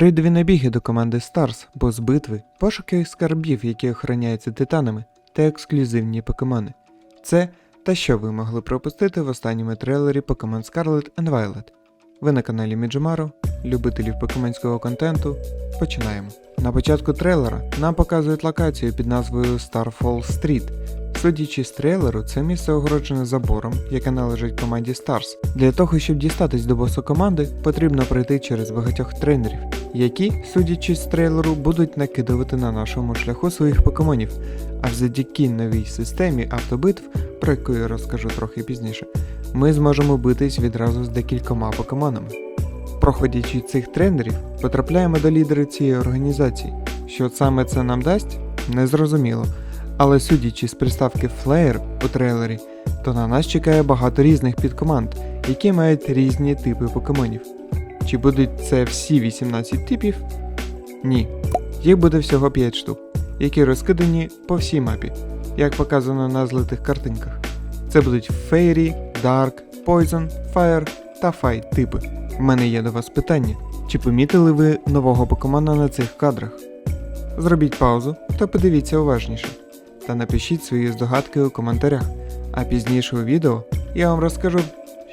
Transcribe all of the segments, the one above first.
Рейдові набіги до команди Stars, бос битви, пошуки скарбів, які охороняються титанами, та ексклюзивні покемони. Це та що ви могли пропустити в останньому трейлері Pokemon Scarlet and Violet. Ви на каналі Міджимару, любителів покемонського контенту. Починаємо. На початку трейлера нам показують локацію під назвою Starfall Street. Судячи з трейлеру, це місце огороджене забором, яке належить команді Stars. Для того, щоб дістатись до босу команди, потрібно пройти через багатьох тренерів, які, судячи з трейлеру, будуть накидувати на нашому шляху своїх покемонів. А завдяки новій системі автобитв, про яку я розкажу трохи пізніше, ми зможемо битись відразу з декількома покемонами. Проходячи цих тренерів, потрапляємо до лідера цієї організації. Що саме це нам дасть, незрозуміло. Але судячи з приставки Flare у трейлері, то на нас чекає багато різних підкоманд, які мають різні типи покемонів. Чи будуть це всі 18 типів? Ні. Їх буде всього 5 штук, які розкидані по всій мапі, як показано на злитих картинках. Це будуть Fairy, Dark, Poison, Fire та Fight типи. В мене є до вас питання: чи помітили ви нового покемона на цих кадрах? Зробіть паузу та подивіться уважніше. Та напишіть свої здогадки у коментарях, а пізніше у відео я вам розкажу,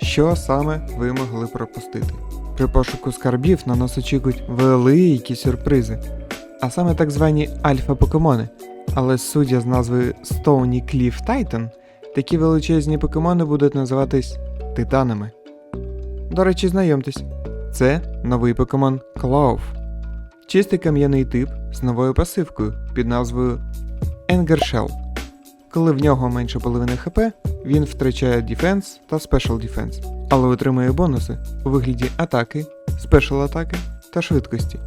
що саме ви могли пропустити. При пошуку скарбів на нас очікують великі сюрпризи, а саме так звані альфа-покемони. Але судя з назви Stony Cliff Titan, такі величезні покемони будуть називатись титанами. До речі, знайомтесь, це новий покемон Клауф. Чистий кам'яний тип з новою пасивкою під назвою Shell. Коли в нього менше половини ХП, він втрачає Defense та Special Defense, але отримує бонуси у вигляді атаки, спешл атаки та швидкості.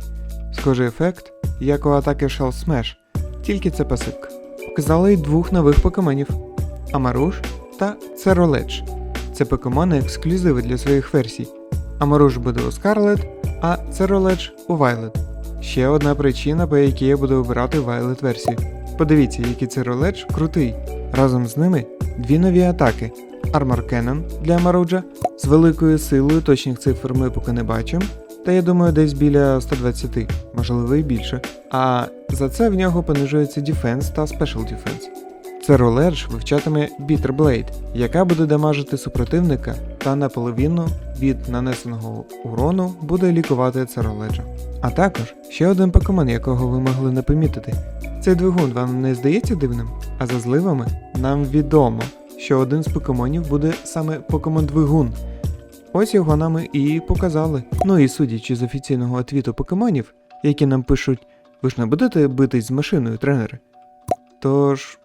Схожий ефект, як у атаки Shell Smash, тільки це пасивка. Показали й двох нових покемонів Амаруш та Цероледж. Це покемони ексклюзиви для своїх версій. Амаруш буде у Scarlet, а Цероледж у Violet. Ще одна причина, по якій я буду обирати Violet версію. Подивіться, який Цероледж крутий. Разом з ними дві нові атаки: Armor Cannon для Амаруджа з великою силою, точних цифр ми поки не бачимо. Та я думаю, десь біля 120, можливо і більше. А за це в нього понижується Defense та Special Defense. Це роледж вивчатиме Bitter Blade, яка буде дамажити супротивника та наполовину від нанесеного урону буде лікувати цероледжа. А також ще один покемон, якого ви могли не помітити. Цей двигун вам не здається дивним? А за зливами нам відомо, що один з покемонів буде саме покемон двигун. Ось його нам і показали. Ну і судячи з офіційного твіту покемонів, які нам пишуть, ви ж не будете битись з машиною, тренери. Тож,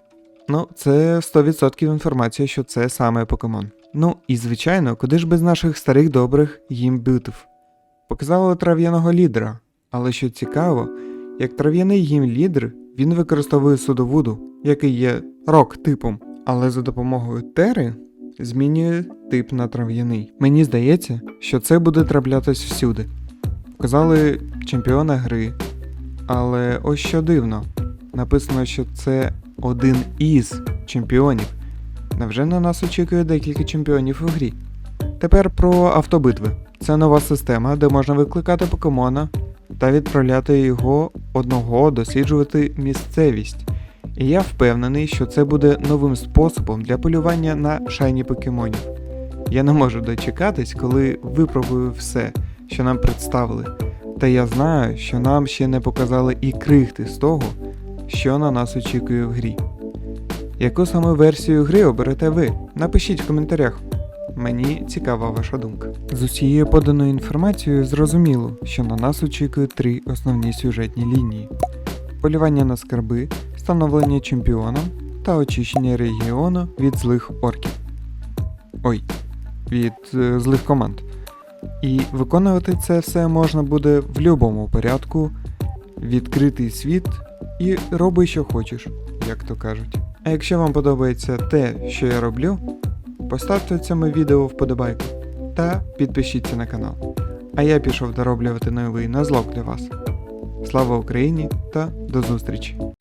ну, це 100% інформація, що це саме покемон. Ну і звичайно, куди ж без наших старих добрих їм битв. Показали трав'яного лідера, але що цікаво, як трав'яний їм лідер, він використовує судовуду, який є рок типом, але за допомогою тери змінює тип на трав'яний. Мені здається, що це буде траплятись всюди. Показали чемпіона гри, але ось що дивно. Написано, що це один із чемпіонів. Невже на нас очікує декілька чемпіонів у грі? Тепер про автобитви. Це нова система, де можна викликати покемона та відправляти його одного досліджувати місцевість. І я впевнений, що це буде новим способом для полювання на шайні покемонів. Я не можу дочекатись, коли випробую все, що нам представили. Та я знаю, що нам ще не показали і крихти з того, що на нас очікує в грі. Яку саме версію гри оберете ви? Напишіть в коментарях. Мені цікава ваша думка. З усією поданою інформацією зрозуміло, що на нас очікують три основні сюжетні лінії: полювання на скарби, становлення чемпіона та очищення регіону від злих орків. Ой, від е, злих команд. І виконувати це все можна буде в будь-якому порядку, відкритий світ і роби, що хочеш, як то кажуть. А якщо вам подобається те, що я роблю, поставте цьому відео вподобайку та підпишіться на канал. А я пішов дороблювати новий нозлог для вас. Слава Україні та до зустрічі!